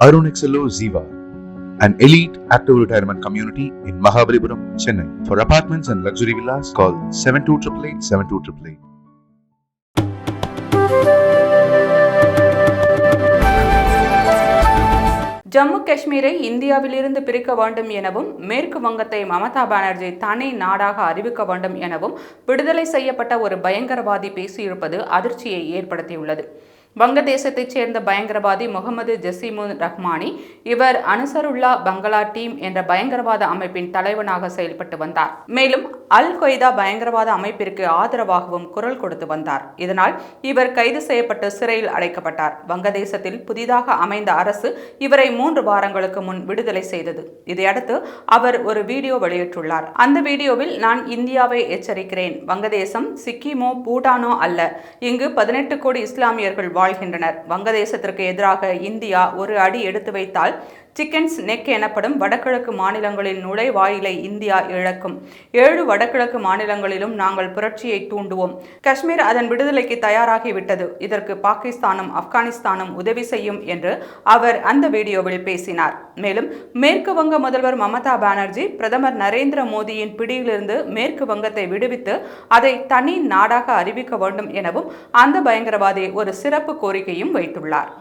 Arunexello Ziva, an elite active retirement community in Mahabalipuram, Chennai. For apartments and luxury villas, call 7288 7288. Jammu காஷ்மீரை இந்தியாவிலிருந்து பிரிக்க வேண்டும் எனவும் மேற்கு வங்கத்தை மமதா பானர்ஜி தனி நாடாக அறிவிக்க வேண்டும் எனவும் விடுதலை செய்யப்பட்ட ஒரு பயங்கரவாதி பேசியிருப்பது அதிர்ச்சியை ஏற்படுத்தியுள்ளது வங்கதேசத்தைச் சேர்ந்த பயங்கரவாதி முகமது ஜசீமுன் ரஹ்மானி இவர் அனுசருல்லா பங்களா டீம் என்ற பயங்கரவாத அமைப்பின் தலைவனாக செயல்பட்டு வந்தார். மேலும் அல் கொய்தா பயங்கரவாத அமைப்பிற்கு ஆதரவாகவும் குரல் கொடுத்து வந்தார். இதனால் இவர் கைது செய்யப்பட்டு சிறையில் அடைக்கப்பட்டார். வங்கதேசத்தில் புதிதாக அமைந்த அரசு இவரை மூன்று வாரங்களுக்கு முன் விடுதலை செய்தது. இதையடுத்து அவர் ஒரு வீடியோ வெளியிட்டுள்ளார். அந்த வீடியோவில் நான் இந்தியாவை எச்சரிக்கிறேன். வங்கதேசம் சிக்கிமோ பூட்டானோ அல்ல. இங்கு பதினெட்டு கோடி இஸ்லாமியர்கள் வாழ்கின்றனர். வங்கதேசத்திற்கு எதிராக இந்தியா ஒரு அடி எடுத்து வைத்தால் சிக்கன்ஸ் நெக் எனப்படும் வடகிழக்கு மாநிலங்களின் நுழைவாயிலை இந்தியா இழக்கும். ஏழு வடகிழக்கு மாநிலங்களிலும் நாங்கள் புரட்சியை தூண்டுவோம். காஷ்மீர் அதன் விடுதலைக்கு தயாராகிவிட்டது. இதற்கு பாகிஸ்தானும் ஆப்கானிஸ்தானும் உதவி செய்யும் என்று அவர் அந்த வீடியோவில் பேசினார். மேலும் மேற்கு வங்க முதல்வர் மமதா பானர்ஜி பிரதமர் நரேந்திர மோடியின் பிடியிலிருந்து மேற்கு வங்கத்தை விடுவித்து அதை தனி நாடாக அறிவிக்க வேண்டும் எனவும் அந்த பயங்கரவாதி ஒரு சிறப்பு கோரிக்கையும் வைத்துள்ளார்.